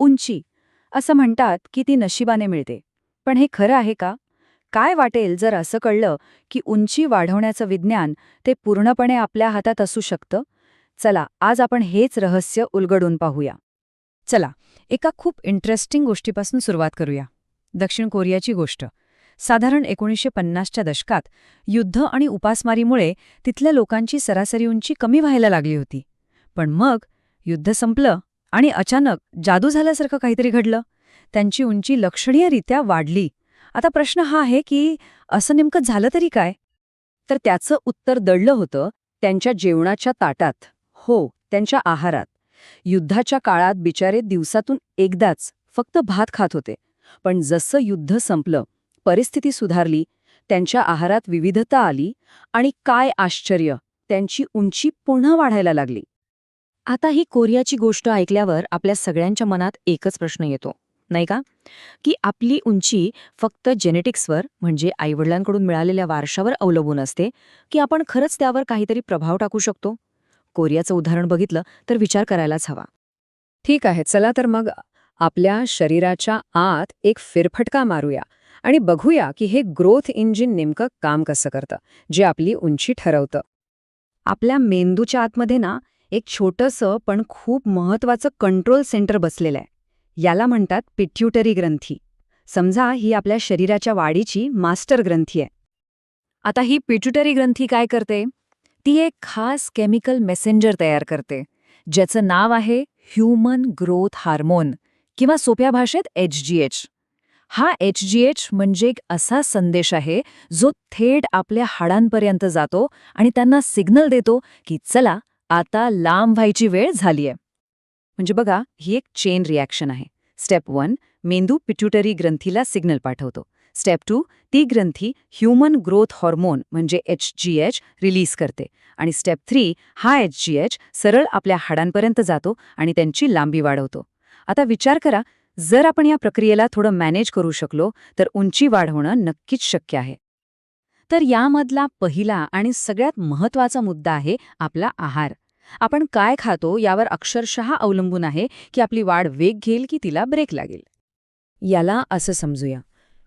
उंची असं म्हणतात की ती नशिबाने मिळते. पण हे खरं आहे का? काय वाटेल जर असं कळलं की उंची वाढवण्याचं विज्ञान ते पूर्णपणे आपल्या हातात असू शकतं? चला आज आपण हेच रहस्य उलगडून पाहूया. चला एका खूप इंटरेस्टिंग गोष्टीपासून सुरुवात करूया. दक्षिण कोरियाची गोष्ट. साधारण एकोणीसशे पन्नासच्या दशकात युद्ध आणि उपासमारीमुळे तिथल्या लोकांची सरासरी उंची कमी व्हायला लागली होती. पण मग युद्ध संपलं आणि अचानक जादू झाल्यासारखं काहीतरी घडलं. त्यांची उंची लक्षणीयरित्या वाढली. आता प्रश्न हा आहे की असं नेमकं झालं तरी काय? तर त्याचं उत्तर दडलं होतं त्यांच्या जेवणाच्या ताटात. हो त्यांच्या आहारात. युद्धाच्या काळात बिचारे दिवसातून एकदाच फक्त भात खात होते. पण जसं युद्ध संपलं परिस्थिती सुधारली त्यांच्या आहारात विविधता आली आणि काय आश्चर्य त्यांची उंची पुन्हा वाढायला लागली. आता ही कोरियाची गोष्ट ऐकल्यावर आपल्या सगळ्यांच्या मनात एकच प्रश्न येतो. नाही का? की आपली उंची फक्त जेनेटिक्सवर म्हणजे आईवडिलांकडून मिळालेल्या वारशावर अवलंबून असते की आपण खरंच त्यावर काहीतरी प्रभाव टाकू शकतो? कोरियाचं उदाहरण बघितलं तर विचार करायलाच हवा. ठीक आहे चला तर मग आपल्या शरीराच्या आत एक फिरफटका मारूया आणि बघूया की हे ग्रोथ इंजिन नेमकं काम कसं करतं जे आपली उंची ठरवतं. आपल्या मेंदूच्या आतमध्ये ना एक छोटंसं पण खूप महत्वाचं कंट्रोल सेंटर बसलेलं आहे. याला म्हणतात पिट्युटरी ग्रंथी. समजा ही आपल्या शरीराच्या वाढीची मास्टर ग्रंथी आहे. आता ही पिट्युटरी ग्रंथी काय करते? ती एक खास केमिकल मेसेंजर तयार करते ज्याचं नाव आहे ह्युमन ग्रोथ हार्मोन किंवा सोप्या भाषेत एच जी एच हा एच जी एच म्हणजे एक असा संदेश आहे जो थेट आपल्या हाडांपर्यंत जातो आणि त्यांना सिग्नल देतो की चला आता लांब व्हायची वेळ झालीय. म्हणजे बघा ही एक चेन रिॲक्शन आहे. स्टेप वन मेंदू पिट्युटरी ग्रंथीला सिग्नल पाठवतो. स्टेप टू ती ग्रंथी ह्युमन ग्रोथ हॉर्मोन म्हणजे एच जी एच रिलीज करते. आणि स्टेप थ्री हा एच जी एच सरळ आपल्या हाडांपर्यंत जातो आणि त्यांची लांबी वाढवतो. आता विचार करा जर आपण या प्रक्रियेला थोडं मॅनेज करू शकलो तर उंची वाढवणं नक्कीच शक्य आहे. तर यामधला पहिला आणि सगळ्यात महत्त्वाचा मुद्दा आहे आपला आहार. आपण काय खातो यावर अक्षरशः अवलंबून आहे की आपली वाढ वेग घेईल की तिला ब्रेक लागेल. याला असं समजूया.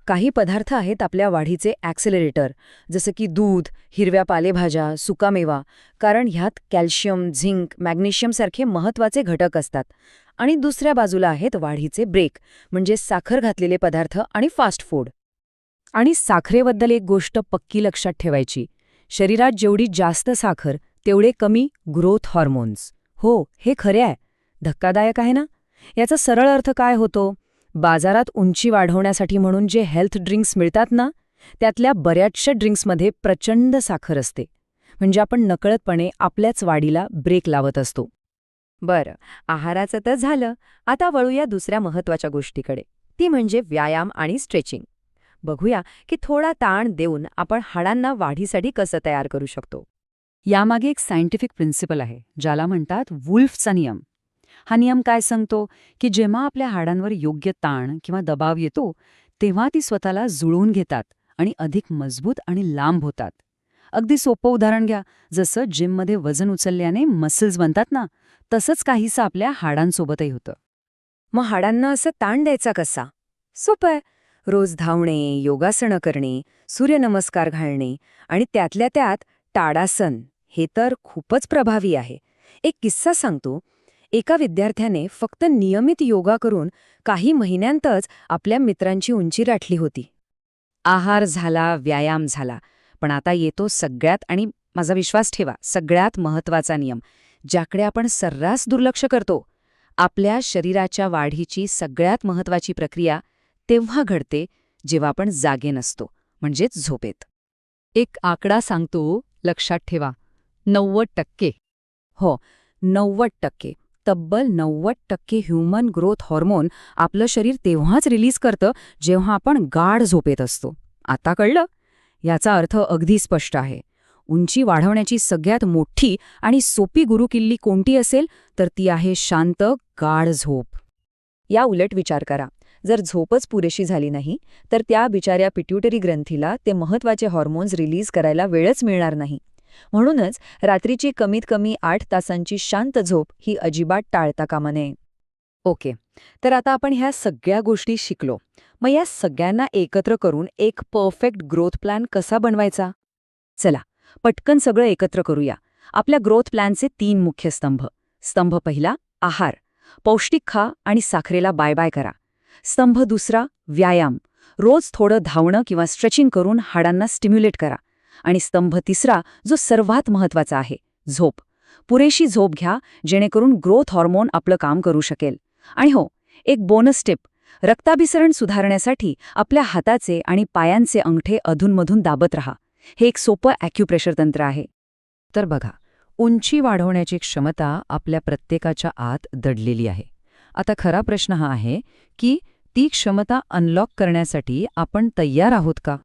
काही पदार्थ आहेत आपल्या वाढीचे ॲक्सेलरेटर जसं की दूध हिरव्या पालेभाज्या सुकामेवा कारण ह्यात कॅल्शियम झिंक मॅग्नेशियमसारखे महत्त्वाचे घटक असतात. आणि दुसऱ्या बाजूला आहेत वाढीचे ब्रेक म्हणजे साखर घातलेले पदार्थ आणि फास्ट फूड आणि साखरेबद्दल एक गोष्ट पक्की लक्षात ठेवायची. शरीरात जेवढी जास्त साखर तेवढे कमी ग्रोथ हॉर्मोन्स हो हे खरे आहे. धक्कादायक आहे ना? याचा सरळ अर्थ काय होतो? बाजारात उंची वाढवण्यासाठी म्हणून जे हेल्थ ड्रिंक्स मिळतात ना त्यातल्या बऱ्याचशा ड्रिंक्समध्ये प्रचंड साखर असते. म्हणजे आपण नकळतपणे आपल्याच वाढीला ब्रेक लावत असतो. बरं आहाराचं तर झालं. आता वळूया दुसऱ्या महत्त्वाच्या गोष्टीकडे. ती म्हणजे व्यायाम आणि स्ट्रेचिंग बघूया की थोडा ताण देऊन आपण हाडांना वाढीसाठी कसं तयार करू शकतो. यामागे एक सायंटिफिक प्रिन्सिपल आहे ज्याला म्हणतात वुल्फचा नियम. हा नियम काय सांगतो? की जेव्हा आपल्या हाडांवर योग्य ताण किंवा दबाव येतो तेव्हा ती स्वतःला जुळवून घेतात आणि अधिक मजबूत आणि लांब होतात. अगदी सोपं उदाहरण घ्या जसं जिममध्ये वजन उचलल्याने मसल्स बनतात ना तसंच काहीसं आपल्या हाडांसोबतही होतं. मग हाडांना असं ताण द्यायचा कसा? सोपं आहे. रोज धावणे योगासनं करणे सूर्यनमस्कार घालणे आणि त्यातल्या त्यात टाडासन हे तर खूपच प्रभावी आहे. एक किस्सा सांगतो. एका विद्यार्थ्याने फक्त नियमित योगा करून काही महिन्यांतच आपल्या मित्रांची उंची राठली होती. आहार झाला व्यायाम झाला पण आता येतो सगळ्यात आणि माझा विश्वास ठेवा सगळ्यात महत्त्वाचा नियम ज्याकडे आपण सर्रास दुर्लक्ष करतो. आपल्या शरीराच्या वाढीची सगळ्यात महत्वाची प्रक्रिया तेव्हा घडते जेव्हा आपण जागे नसतो म्हणजेच झोपेत. एक आकडा सांगतो लक्षात ठेवा. नव्वद टक्के. हो नव्वद टक्के. तब्बल नव्वद टक्के ह्युमन ग्रोथ हॉर्मोन आपलं शरीर तेव्हाच रिलीज करतं जेव्हा आपण गाढ झोपेत असतो. आता कळलं? याचा अर्थ अगदी स्पष्ट आहे. उंची वाढवण्याची सगळ्यात मोठी आणि सोपी गुरुकिल्ली कोणती असेल? तर ती आहे शांत गाढ झोप. या उलट विचार करा. जर झोपच पुरेशी झाली नाही तर त्या बिचाऱ्या पिट्युटरी ग्रंथीला ते महत्त्वाचे हॉर्मोन्स रिलीज करायला वेळच मिळणार नाही. म्हणूनच रात्रीची कमीत कमी आठ तासांची शांत झोप ही अजिबात टाळता कामा नये. ओके तर आता आपण ह्या सगळ्या गोष्टी शिकलो. मग या सगळ्यांना एकत्र करून एक परफेक्ट ग्रोथ प्लॅन कसा बनवायचा? चला पटकन सगळं एकत्र करूया. आपल्या ग्रोथ प्लॅनचे तीन मुख्य स्तंभ. स्तंभ पहिला आहार. पौष्टिक खा आणि साखरेला बाय बाय करा. स्तंभ दुसरा व्यायाम. रोज थोडं धावणं किंवा स्ट्रेचिंग करून हाडांना स्टिम्युलेट करा. आणि स्तंभ तिसरा जो सर्वात महत्त्वाचा आहे झोप. पुरेशी झोप घ्या जेणेकरून ग्रोथ हॉर्मोन आपलं काम करू शकेल. आणि हो एक बोनस टिप. रक्ताभिसरण सुधारण्यासाठी आपल्या हाताचे आणि पायांचे अंगठे अधूनमधून दाबत रहा. हे एक सोपं ॲक्युप्रेशर तंत्र आहे. तर बघा उंची वाढवण्याची क्षमता आपल्या प्रत्येकाच्या आत दडलेली आहे. आता खरा प्रश्न हा आहे की ती क्षमता अनलॉक करण्यासाठी आपण तयार आहोत का?